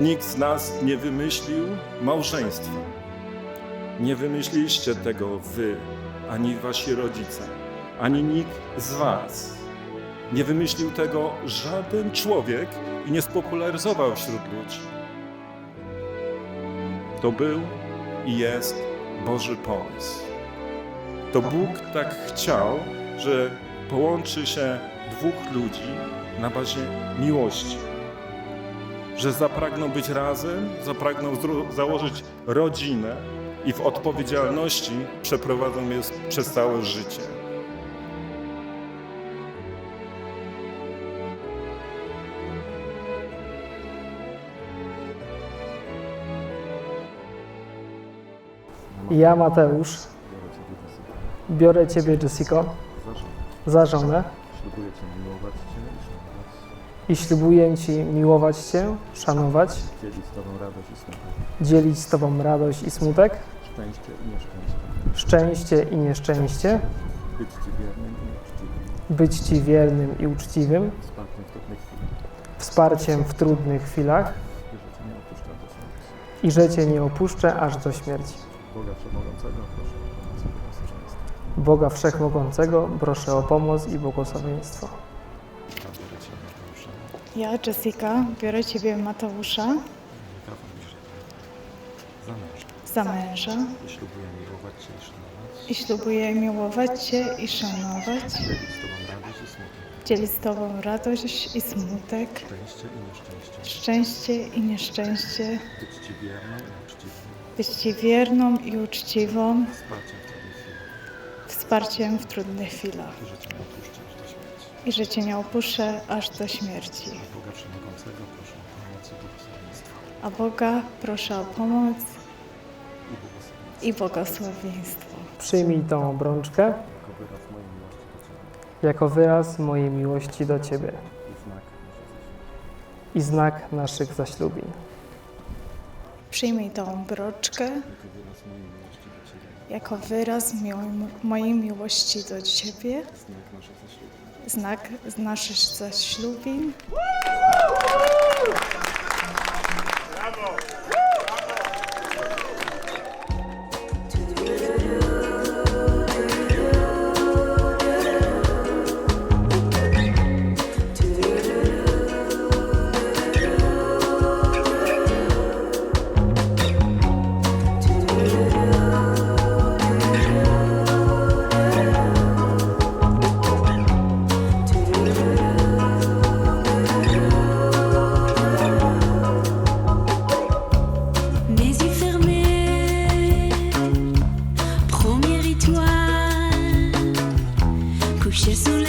Nikt z nas nie wymyślił małżeństwa. Nie wymyśliliście tego wy, ani wasi rodzice, ani nikt z was. Nie wymyślił tego żaden człowiek i nie spopularyzował wśród ludzi. To był i jest Boży pomysł. To Bóg tak chciał, że połączy się dwóch ludzi na bazie miłości. Że zapragną być razem, zapragną założyć rodzinę i w odpowiedzialności przeprowadzą je przez całe życie. Ja, Mateusz, biorę Ciebie, Jessico, za żonę Ślubuję Cię miłować Cię i i ślubuję Ci miłować Cię, szanować, dzielić z Tobą radość i smutek, dzielić z Tobą radość i smutek, szczęście i nieszczęście, szczęście i nieszczęście, być Ci wiernym i uczciwym, być Ci wiernym i uczciwym, wsparciem w trudnych chwilach, wsparciem w trudnych chwilach i że Cię nie opuszcza do śmierci. i że Cię nie opuszczę aż do śmierci. Boga Wszechmogącego proszę o pomoc i błogosławieństwo. Boga Wszechmogącego Ja, Jessica, biorę Ciebie, Mateusza, Za męża. Za męża. I ślubuję miłować Cię i szanować, i ślubuję miłować Cię i szanować, dzielić z Tobą radość i smutek, dzielić z Tobą radość i smutek, szczęście i nieszczęście, szczęście i nieszczęście, być Ci wierną i uczciwą, być Ci wierną i uczciwą, wsparciem w trudnych chwilach. Wsparciem w trudnych chwilach. I. i że Cię nie opuszczę aż do śmierci. Boga Wszechmogącego proszę o pomoc i błogosławieństwo. A Boga proszę o pomoc I błogosławieństwo i. Przyjmij tą obrączkę jako wyraz mojej miłości do Ciebie jako wyraz mojej miłości do Ciebie i znak naszych zaślubień. i znak naszych zaślubin. Przyjmij tą broczkę Jako wyraz mojej miłości do Ciebie, jako wyraz miłej- mojej miłości do Ciebie, znak naszych zaślubień. Znak z naszych zaślubin. Kuş so.